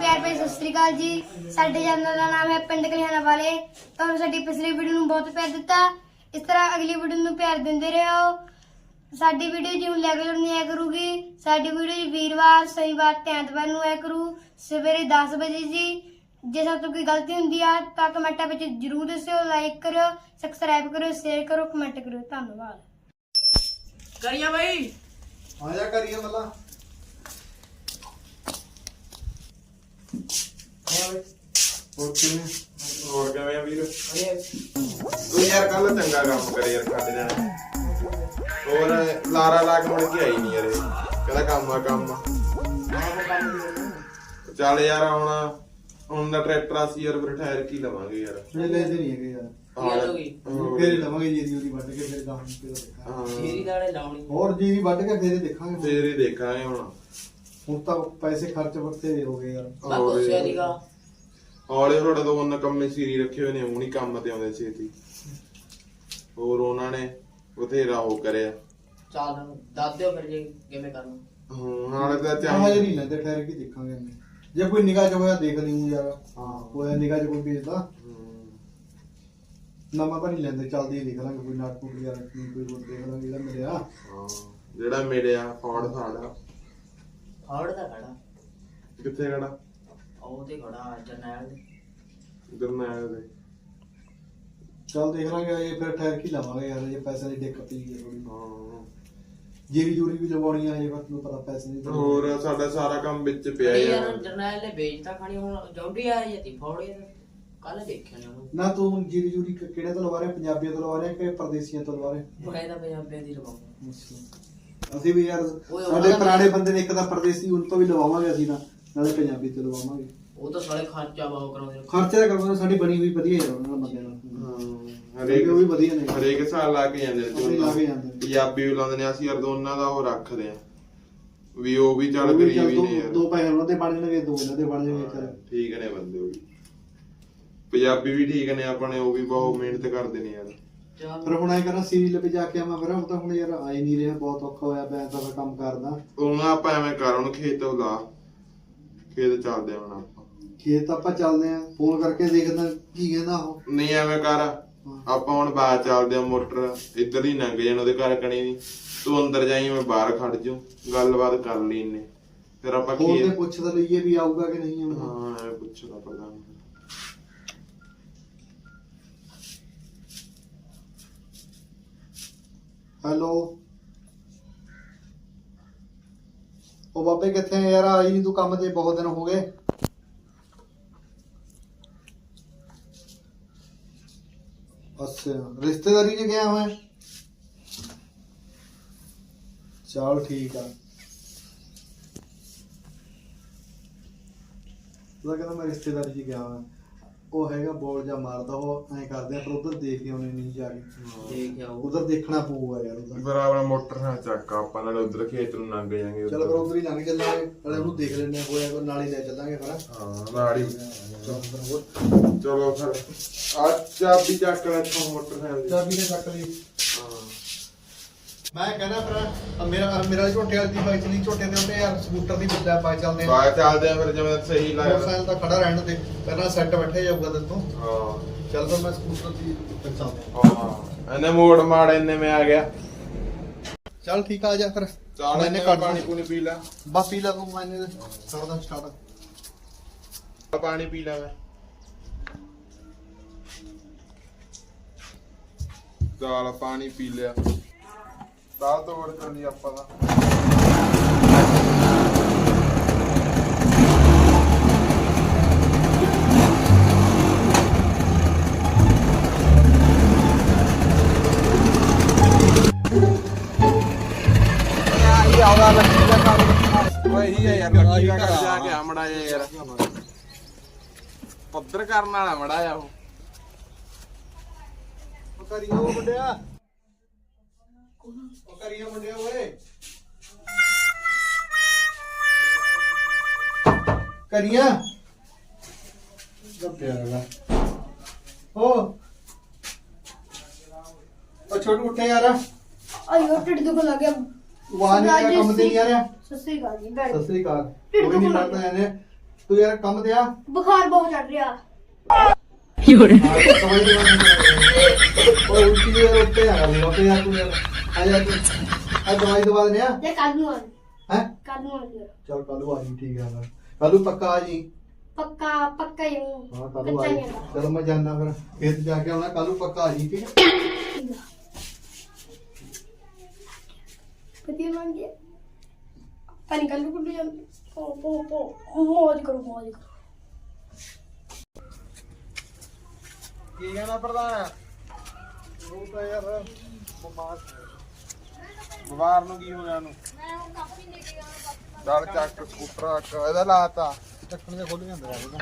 ਪਿਆਰ ਭਰੀ ਸਤਿ ਸ੍ਰੀ ਅਕਾਲ ਜੀ। ਸਾਡੇ ਚੈਨਲ ਦਾ ਨਾਮ ਹੈ ਪਿੰਡ ਕਲਿਆਣਾ ਵਾਲੇ। ਤੁਹਾਨੂੰ ਸਾਡੀ ਪਿਛਲੀ ਵੀਡੀਓ ਨੂੰ ਬਹੁਤ ਪਿਆਰ ਦਿੱਤਾ। ਇਸ ਤਰ੍ਹਾਂ ਅਗਲੀ ਵੀਡੀਓ ਨੂੰ ਪਿਆਰ ਦਿੰਦੇ ਰਹੋ। ਸਾਡੀ ਵੀਡੀਓ ਜਿਵੇਂ ਰੈਗੂਲਰ ਨਹੀਂ ਆਇਆ ਕਰੂਗੀ। ਸਾਡੀ ਵੀਡੀਓ ਜੀ ਵੀਰਵਾਰ ਸ਼ਨੀਵਾਰ ਤੇ ਐਤਵਾਰ ਨੂੰ ਆਇਆ ਕਰੂ। ਸਵੇਰੇ 10 ਵਜੇ ਜੀ। ਜੇ ਸਾਡੇ ਤੋਂ ਕੋਈ ਗਲਤੀ ਹੁੰਦੀ ਆ ਤਾਂ ਕਮੈਂਟਾਂ ਵਿੱਚ ਜਰੂਰ ਦੱਸਿਓ ਲਾਈਕ ਕਰਿਓ ਸਬਸਕ੍ਰਾਈਬ ਕਰਿਓ ਸ਼ੇਅਰ ਕਰੋ ਕਮੈਂਟ ਕਰਿਓ। ਧੰਨਵਾਦ। ਕਰੀਆ ਬਾਈ? ਆਇਆ ਕਰੀਏ ਮੱਲਾ। ਕਿਵੇਂ ਹੋਰ ਕਿਵੇਂ ਆ ਵੀਰ ਤੂੰ ਯਾਰ ਕੱਲ ਚੰਗਾ ਕੰਮ ਕਰੇ ਯਾਰ ਖਾਦੇ ਜਾਣੇ ਹੋਰ ਲਾਰਾ ਲਾ ਕੇ ਮੁੜ ਕੇ ਆਈ ਨਹੀਂ ਯਾਰ ਇਹ। ਕਹਿੰਦਾ ਕੰਮ ਆ ਕੰਮ ਆ ਚੱਲ ਯਾਰ ਹੁਣ ਹੁਣ ਦਾ ਟਰੈਕਟਰ ਅਸੀਂ ਯਾਰ ਫਿਰ ਠਹਿਰ ਕੀ ਲਵਾਂਗੇ ਯਾਰ ਜਿਹੜੇ ਲੈਦੇ ਨਹੀਂ ਹੈਗੇ ਯਾਰ ਗੱਲ ਹੋ ਗਈ? ਹੋਰ। ਫੇਰ ਹੀ ਲਵਾਂਗੇ ਜੀ ਉਹਦੀ ਵੱਢ ਕੇ ਫਿਰ ਕੰਮ ਜੀਰੀ ਹਾਂ ਦਾੜੇ ਲਾਉਣੀ ਹੋਰ ਜੀ ਵੀ ਵੱਢ ਕੇ ਫੇਰ ਹੀ ਦੇਖਾਂਗੇ ਫੇਰ ਹੀ ਦੇਖਾਂਗੇ ਹੁਣ ਹੁਣ ਤਾਂ ਪੈਸੇ ਖਰਚ ਵਰਤੇ ਹੋ ਗਏ ਯਾਰ। ਮੈਂ ਹੋਰ ਪੁੱਛਿਆ ਯਾਰ। ਨੀਗਾ। ਹੌਲੇ ਥੋੜਾ ਦੋ ਨਕੰਮੇ ਸੀਰੀ ਰੱਖੇ ਹੋਏ ਨੇ ਉਹ ਨਹੀਂ ਕੰਮ ਤੇ ਆਉਂਦੇ ਛੇਤੀ। ਹੋਰ ਉਹਨਾਂ ਨੇ ਬਥੇਰਾ ਉਹ ਕਰਿਆ। ਚੱਲ ਦੱਸ ਦਿਓ ਫਿਰ ਜੇ ਕਿਵੇਂ ਕਰਨਾ। ਹਾਂ ਨਾਲੇ ਤਾਂ ਜੇ ਚਾਹੀਦਾ। ਨਹੀਂ ਲੈਂਦੇ ਠਹਿਰ ਕੇ ਦੇਖਾਂਗੇ ਇਹਨੇ। ਜੇ ਕੋਈ ਨਿਗਾਹ ਚ ਹੋਇਆ ਦੇਖ ਲਈ ਯਾਰ। ਹਾਂ। ਕੋਈ ਨਿਗਾਹ ਚ ਕੋਈ ਵੇਚਦਾ ਨਵਾਂ ਤਾਂ ਨਹੀਂ ਲੈਂਦੇ ਚੱਲਦੀ ਦੇਖ ਲਾਂਗੇ ਕੋਈ ਨਾਟ ਟੂਟ ਯਾਰ ਕੀ ਕੋਈ ਹੋਰ ਦੇਖ ਲਾਂਗੇ ਜਿਹੜਾ ਮਿਲਿਆ। ਹਾਂ ਜਿਹੜਾ ਮਿਲਿਆ ਫੌੜ ਸਾਡਾ ਫਾੜ ਦਾ ਖੜਾ ਕਿੱਥੇ ਖੜਾ ਉਹ ਤੇ ਖੜਾ ਜਰਨੈਲ ਦੇ। ਗਰਨਾਲ ਦੇ। ਚੱਲ ਦੇਖ ਲਾਂਗੇ ਇਹ ਫਿਰ ਠਹਿਰ ਕੇ ਹੀ ਲਵਾਂਗੇ ਯਾਰ ਜੇ ਪੈਸੇ ਦੀ ਦਿੱਕਤ ਹੀ ਹੈ ਥੋੜੀ ਹਾਂ। ਜੀਰੀ ਜੂਰੀ ਵੀ ਲਵਾਉਣੀ ਆ ਜੇ ਬਸ ਨੂੰ ਪਤਾ ਪੈਸੇ ਦੀ ਹੋਰ ਸਾਡਾ ਸਾਰਾ ਕੰਮ ਵਿੱਚ ਪਿਆ ਇਹ ਯਾਰ। ਯਾਰ ਜਰਨੈਲ ਨੇ ਵੇਚਤਾ ਖਾਣੀ ਹੁਣ ਜੌਂਡੀ ਆ ਜਾਂਦੀ ਫੌੜੀ ਕੱਲ ਦੇਖਿਆ ਨਾ। ਉਹਨੂੰ ਨਾ ਤੂੰ ਜੀਰੀ ਜੂਰੀ ਕਿ- ਕਿਹੜੇ ਤੋਂ ਲਵਾ ਰਿਹਾ ਪੰਜਾਬੀਆਂ ਤੋਂ ਲਵਾ ਰਿਹਾ ਕਿ ਪਰਦੇਸੀਆਂ ਤੋਂ ਲਵਾ ਰਿਹਾ? ਮੈਂ ਤਾਂ ਪੰਜਾਬੀਆਂ ਦੀ ਲਵਾਉਂਗਾ। ਅਸੀਂ ਵੀ ਯਾਰ ਸਾਡੇ ਪੁਰਾਣੇ ਬੰਦੇ ਨੇ ਇੱਕ ਤਾਂ ਪਰਦੇਸੀ ਉਹਨਾਂ ਤੋਂ ਵੀ ਲਵਾਵਾਂਗੇ ਅਸੀਂ ਨਾ ਨਾਲੇ ਪੰਜਾਬੀ ਤੋਂ ਲਵਾਵਾਂਗੇ। ਉਹ ਤਾਂ ਸਾਲੇ ਖਰਚਾ ਬਹੁਤ ਕਰਾਉਂਦੇ ਨੇ। ਖਰਚਾ ਤਾਂ ਕਰਵਾਉਣਾ ਸਾਡੀ ਬਣੀ ਹੋਈ ਵਧੀਆ ਯਾਰ ਉਹਨਾਂ ਬੰਦੇ ਨਾਲ। ਹਾਂ, ਹਰੇਕ ਉਹ ਵੀ ਵਧੀਆ ਨੇ। ਹਰੇਕ ਸਾਲ ਲਾ ਕੇ ਜਾਂਦੇ ਨੇ ਲਾ ਕੇ ਜਾਂਦੇ ਨੇ। ਪੰਜਾਬੀ ਵੀ ਲਾਉਂਦੇ ਨੇ ਅਸੀਂ ਯਾਰ ਦੋਨਾਂ ਦਾ ਉਹ ਰੱਖਦੇ ਆ ਵੀ ਉਹ ਵੀ ਚੱਲ ਉਹ ਵੀ ਗਰੀਬ ਹੀ ਦੋ- ਨੇ ਯਾਰ। ਦੋ ਪੈਸੇ ਉਹਨਾਂ ਦੇ ਬਣ ਜਾਣਗੇ ਦੋ ਇਹਨਾਂ ਦੇ ਬਣ ਜਾਣਗੇ ਚੱਲ। ਠੀਕ ਨੇ ਬੰਦੇ ਉਹ ਵੀ। ਪੰਜਾਬੀ ਵੀ ਠੀਕ ਨੇ ਆਪਣੇ ਉਹ ਵੀ ਬਹੁਤ ਮਿਹਨਤ ਕਰਦੇ ਨੇ ਯਾਰ। ਫਿਰ ਹੁਣ ਐ ਕਰਾਂ ਸੀਰੀਅਲ ਤੇ ਜਾ ਕੇ ਆਵਾਂ ਫਿਰ ਹੁਣ ਤਾਂ ਹੁਣ ਯਾਰ ਆਈ ਨਹੀਂ ਰਿਹਾ ਬਹੁਤ ਔਖਾ ਹੋਇਆ ਪਿਆ ਤਾਂ ਮੈਂ ਕੰਮ ਕਰਦਾ ਉਹਨਾਂ ਆਪਾਂ ਐਵੇਂ ਕਰ ਉਹਨੂੰ ਖੇਤ ਲਾ। ਖੇਤ ਚੱਲਦੇ ਹੁਣ ਆਪਾਂ। ਖੇਤ ਆਪਾਂ ਚੱਲਦੇ ਆਂ ਫੋਨ ਕਰਕੇ ਦੇਖਦਾ ਕੀ ਕਹਿੰਦਾ ਉਹ। ਨਹੀਂ ਐਵੇਂ ਕਰ। ਆਪਾਂ ਹੁਣ ਬਾਹਰ ਚੱਲਦੇ ਆ ਮੋਟਰ ਇੱਧਰ ਹੀ ਲੰਘ ਜਾਣ ਉਹਦੇ ਘਰ ਕਣੀ ਦੀ। ਤੂੰ ਅੰਦਰ ਜਾਈ ਮੈਂ ਬਾਹਰ ਖੜ ਜਾਉ ਗੱਲਬਾਤ ਕਰ ਲਈ ਨੇ ਫਿਰ ਆਪਾਂ ਫੋਨ ਤੇ ਕੀ ਪੁੱਛ ਤਾਂ ਲਈਏ ਵੀ ਆਊਗਾ ਕਿ ਨਹੀਂ ਹਾਂ ਐਵੇਂ ਪੁੱਛਣਾ ਪੜਦਾ ਹੈਲੋ। ਉਹ ਬਾਬੇ ਕਿੱਥੇ ਯਾਰ? ਆਈ ਨਹੀਂ ਤੂੰ ਕੰਮ ਤੇ ਬਹੁਤ ਦਿਨ ਹੋ ਗਏ। ਅੱਛਾ, ਰਿਸ਼ਤੇਦਾਰੀ 'ਚ ਗਿਆ ਮੈਂ? ਚਲ ਠੀਕ ਆ। ਉਹ ਕਹਿੰਦਾ ਮੈਂ ਰਿਸ਼ਤੇਦਾਰੀ 'ਚ ਗਿਆ ਹਾਂ ਉਹ ਹੈਗਾ ਬੋਲ ਜਾ ਮਾਰਦਾ ਉਹ ਐਂ ਕਰਦੇ ਆ ਪਰ ਉਧਰ ਦੇਖ ਕੇ ਉਹਨੇ ਨਹੀਂ ਜਾ ਕੇ। ਦੇਖ ਆਓ। ਉਧਰ ਦੇਖਣਾ ਪਊਗਾ ਯਾਰ ਉਧਰ। ਫਿਰ ਆਪਣਾ ਮੋਟਰ ਨਾਲ ਚੱਕ ਆਪਾਂ ਨਾਲ ਉਧਰ ਖੇਤ ਨੂੰ ਲੰਘ ਜਾਾਂਗੇ ਚਲ ਫਿਰ ਉਧਰ ਹੀ ਲੰਘ ਚੱਲਾਂਗੇ ਨਾਲੇ ਉਹਨੂੰ ਦੇਖ ਲੈਣੇ ਹੋਇਆ ਕੋ ਨਾਲ ਹੀ ਲੈ ਚੱਲਾਂਗੇ ਫਿਰ। ਹਾਂ ਨਾੜੀ ਚਲੋ ਫਿਰ ਆ ਚਾਬੀ ਚੱਕ ਲੈ ਇੱਥੋਂ ਮੋਟਰਸਾਈਕਲ ਦੀ। ਚਾਬੀ ਨੇ ਚੱਕ ਲਈ। ਹਾਂ। ਮੈਂ ਕਹਿੰਦਾ ਫਿਰ ਅ ਮੇਰਾ ਮੇਰਾ ਝੋਟੇ ਵਾਲੀ ਬਾਈਕ ਚਲੀ ਝੋਟੇ ਦੇ ਉੱਤੇ ਯਾਰ ਸਕੂਟਰ ਦੀ ਬੱਲਾ ਬਾਈਕ ਚੱਲਦੇ ਆ। ਬਾਹਰ ਚੱਲਦੇ ਆ ਫਿਰ ਜਿਵੇਂ ਸਹੀ ਲੱਗਦਾ ਮੋਟਰਸਾਈਕਲ ਤਾਂ ਖੜਾ ਰਹਿਣ ਦੇ ਪਹਿਲਾਂ ਸੈੱਟ ਬੈਠੇ ਜਾਊਗਾ ਤੇਰੇ ਤੋਂ। ਹਾਂ। ਚੱਲ ਫਿਰ ਮੈਂ ਸਕੂਟਰ ਦੀ ਚੱਲਦੇ ਆ। ਹਾਂ ਇਹਨੇ ਮੋੜ ਮਾੜ ਇੰਨੇ ਮੈਂ ਆ ਗਿਆ। ਚੱਲ ਠੀਕ ਆ, ਜਾ ਫਿਰ। ਮੈਨੇ ਕੱਢ ਪਾਣੀ ਪੂਣੀ ਪੀ ਲੈ। ਬਸ ਪੀ ਲਾ ਤੂੰ ਮੈਨੇ ਕਰਦਾ ਸਟਾਰਟ। ਪਾਣੀ ਪੀ ਲੈ ਮੈਂ। ਚਾਲ ਪਾਣੀ ਪੀ ਲਿਆ। ਦਾਲ ਤੋੜ ਚੱਲੀ ਆਪਾਂ ਦਾ ਵਹੀ ਹੈ ਯਾਰ ਲੱਗੀ ਦਾ ਕਰ ਜਾ ਕੇ ਆਮੜਾ ਯਾਰ। ਪੱਧਰ ਕਰਨ ਵਾਲਾ ਮੜਾ ਆ ਉਹ। ਕਰੀਓ ਉਹ ਮੁੰਡਿਆ ਉਹ ਕਰੀਓ ਮੁੰਡਿਆ ਓਏ। ਕਰੀਆ? ਗੱਪਿਆ ਰਗਾ ਓ ਉਹ ਛੋਟੂ ਉੱਠੇ ਯਾਰ। ਆਇਓ ਢਿੱਡ ਦੁਖ ਲੱਗ ਗਿਆ। ਵਾਹ ਨੇ ਕਿਆ ਕੰਮ ਤੇ ਨਹੀਂ ਆ ਰਿਹਾ ਸਤਿ ਸ੍ਰੀ ਅਕਾਲ ਜੀ ਬੈਠ ਸਤਿ ਸ੍ਰੀ ਅਕਾਲ ਢਿੱਡ ਕੋਈ ਨਹੀਂ ਦੁਖਣ ਲੱਗ ਪੜਦਾ ਇਹਨੇ ਤੂੰ ਯਾਰ ਕੰਮ ਤੇ ਆ ਬੁਖਾਰ ਬਹੁਤ ਚੜ ਰਿਹਾ। ਹਾਂ, ਉਹ ਉਲਟੀ ਦੇ ਉੱਤੇ ਆ। ਗਿਆ ਉੱਤੇ ਆ ਤੂੰ ਯਾਰ। ਆ ਜਾ ਤੂੰ ਆ ਦਵਾਈ ਦਵਾ ਦਿੰਦੇ ਆ? ਜੇ ਕੱਲ ਨੂੰ ਆ ਹੈ? ਕੱਲ ਨੂੰ ਆ ਜਾਇਓ। ਚਲ ਕੱਲੂ ਆ ਜੀ ਠੀਕ ਆ ਕੱਲੂ ਪੱਕਾ ਆ ਜੀ? ਪੱਕਾ ਪੱਕਾ ਹੀ ਹੂੰ ਹਾਂ ਕੱਲੂ ਆ ਕੱਚਾ ਜੀ। ਚਲੋ ਮੈਂ ਜਾਣਾ ਫਿਰ। ਖੇਤ ਜਾ ਕੇ ਆਉਣਾ ਕੱਲੂ ਪੱਕਾ ਆ ਜੀ ਠੀਕ ਹੈ ਵਧੀਆ ਮੰਨ ਗਿਆ। ਪਾਣੀ ਕੱਲ ਨੂੰ ਕੁੱਟ ਜਾਂਦੇ। ਪੋ ਪੋ ਪੋ। ਮੌਜ ਕਰੋ ਮੌਜ ਕਰੋ। ਕੀ ਕਹਿਣਾ ਪ੍ਰਧਾਨ? ਉਹ ਤਾਂ ਯਾਰ ਬਿਮਾਰ। ਗਵਾਰ ਨੂੰ ਕੀ ਹੋਇਆ ਉਹਨੂੰ? ਮੈਂ ਹੁਣ ਕੱਪ ਲੈ ਕੇ ਆਉਣਾ ਚੱਲ ਚੱਕ ਸਕੂਟਰ ਚੱਕ, ਇਹਦਾ ਲਾਤਾ। ਚੱਕਣ ਦੇ ਖੋਲ ਜਾਂਦਾ ਇਹਦਾ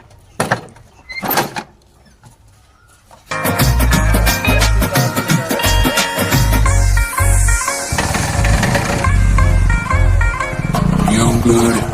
Young.